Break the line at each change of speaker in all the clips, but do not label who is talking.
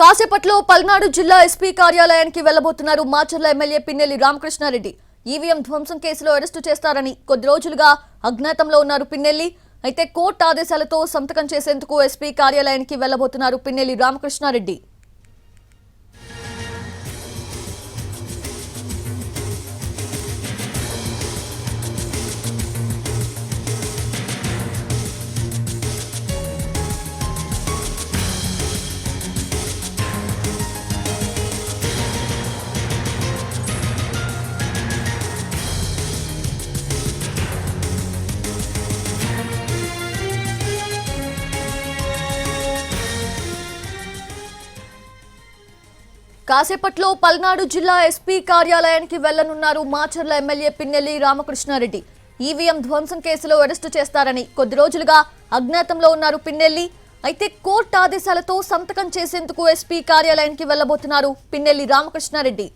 కాసేపట్లో పల్నాడు జిల్లా ఎస్పీ కార్యాలయానికి వెళ్ళబోతున్నారు మాచర్ల ఎమ్మెల్యే పిన్నెల్లి రామకృష్ణారెడ్డి. ఈవీఎం ధ్వంసం కేసులో అరెస్టు చేస్తారని కొద్ది రోజులుగా అజ్ఞాతంలో ఉన్నారు పిన్నెల్లి. అయితే కోర్టు ఆదేశాలతో సంతకం చేసేందుకు ఎస్పీ కార్యాలయానికి వెళ్ళబోతున్నారు పిన్నెల్లి రామకృష్ణారెడ్డి. కాసేపట్లో పల్నాడు జిల్లా ఎస్పీ కార్యాలయానికి వెళ్ళనున్నారు మాచర్ల ఎమ్మెల్యే పిన్నెల్లి రామకృష్ణారెడ్డి. ఈవీఎం ధ్వంసం కేసులో అరెస్టు చేస్తారని కొద్ది రోజులుగా అజ్ఞాతంలో ఉన్నారు పిన్నెల్లి. అయితే కోర్టు ఆదేశాలతో సంతకం చేసేందుకు ఎస్పీ కార్యాలయానికి వెళ్ళబోతున్నారు పిన్నెల్లి రామకృష్ణారెడ్డి.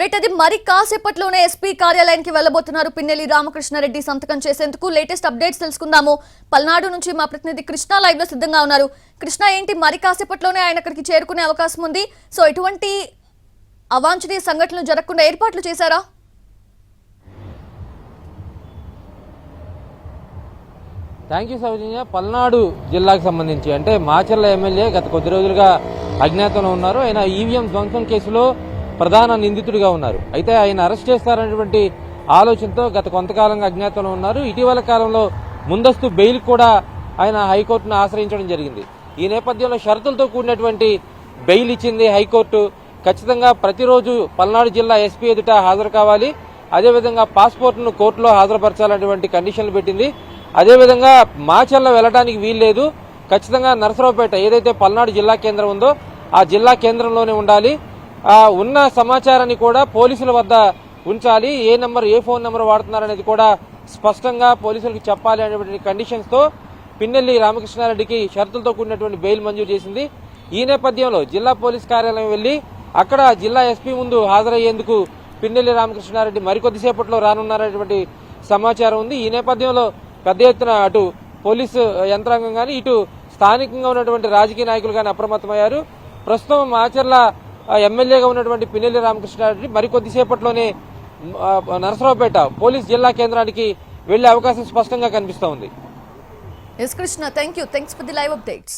రైట్ అది మరి కాసేపట్లోనే ఎస్పీ కార్యాలయానికి వెళ్ళబోతున్నారు పిన్నెలి రామకృష్ణారెడ్డి సంతకం చేసేందుకు లేటెస్ట్ అప్డేట్స్ తెలుసుకుందాము. పల్నాడు నుంచి మా ప్రతినిధి కృష్ణ లైవ్లో సిద్ధంగా ఉన్నారు. కృష్ణ ఏంటి మరి కాసేపట్లోనే ఆయన అక్కడికి చేరుకునే అవకాశం ఉంది? సో ఎటువంటి అవాంఛనీయ సంఘటనలు జరగకుండా ఏర్పాట్లు చేశారా?
థ్యాంక్ యూ సౌజన్య. పల్నాడు జిల్లాకు సంబంధించి అంటే మాచర్ల ఎమ్మెల్యే గత కొద్ది రోజులుగా అజ్ఞాతంలో ఉన్నారు. ఆయన ఈవీఎం ధ్వంసం కేసులో ప్రధాన నిందితుడిగా ఉన్నారు. అయితే ఆయన అరెస్ట్ చేస్తారనేటువంటి ఆలోచనతో గత కొంతకాలంగా అజ్ఞాతంలో ఉన్నారు. ఇటీవల కాలంలో ముందస్తు బెయిల్ కూడా ఆయన హైకోర్టును ఆశ్రయించడం జరిగింది. ఈ నేపథ్యంలో షరతులతో కూడినటువంటి బెయిల్ ఇచ్చింది హైకోర్టు. ఖచ్చితంగా ప్రతిరోజు పల్నాడు జిల్లా ఎస్పీ ఎదుట హాజరు కావాలి. అదేవిధంగా పాస్పోర్ట్ను కోర్టులో హాజరుపరచాలనేటువంటి కండిషన్లు పెట్టింది. అదేవిధంగా మాచర్ల వెళ్ళడానికి వీల్లేదు. ఖచ్చితంగా నరసరావుపేట ఏదైతే పల్నాడు జిల్లా కేంద్రం ఉందో ఆ జిల్లా కేంద్రంలోనే ఉండాలి. ఉన్న సమాచారాన్ని కూడా పోలీసుల వద్ద ఉంచాలి. ఏ నెంబర్ ఏ ఫోన్ నెంబర్ వాడుతున్నారనేది కూడా స్పష్టంగా పోలీసులకు చెప్పాలి అనేటువంటి కండిషన్స్తో పిన్నెల్లి రామకృష్ణారెడ్డికి షరతులతో కూడినటువంటి బెయిల్ మంజూరు చేసింది. ఈ నేపథ్యంలో జిల్లా పోలీస్ కార్యాలయం వెళ్ళి అక్కడ జిల్లా ఎస్పీ ముందు హాజరయ్యేందుకు పిన్నెల్లి రామకృష్ణారెడ్డి మరికొద్దిసేపట్లో రానున్నారనేటువంటి సమాచారం ఉంది. ఈ నేపథ్యంలో పెద్ద ఎత్తున అటు పోలీసు యంత్రాంగం కానీ ఇటు స్థానికంగా ఉన్నటువంటి రాజకీయ నాయకులు కానీ అప్రమత్తమయ్యారు. ప్రస్తుతం మాచర్ల ఎమ్మెల్యేగా ఉన్నటువంటి పిన్నెల్లి రామకృష్ణారెడ్డి మరికొద్దిసేపట్లోనే నరసరావుపేట పోలీస్ జిల్లా కేంద్రానికి వెళ్ళే అవకాశం స్పష్టంగా కనిపిస్తోంది.
Yes Krishna thank you thanks for the live updates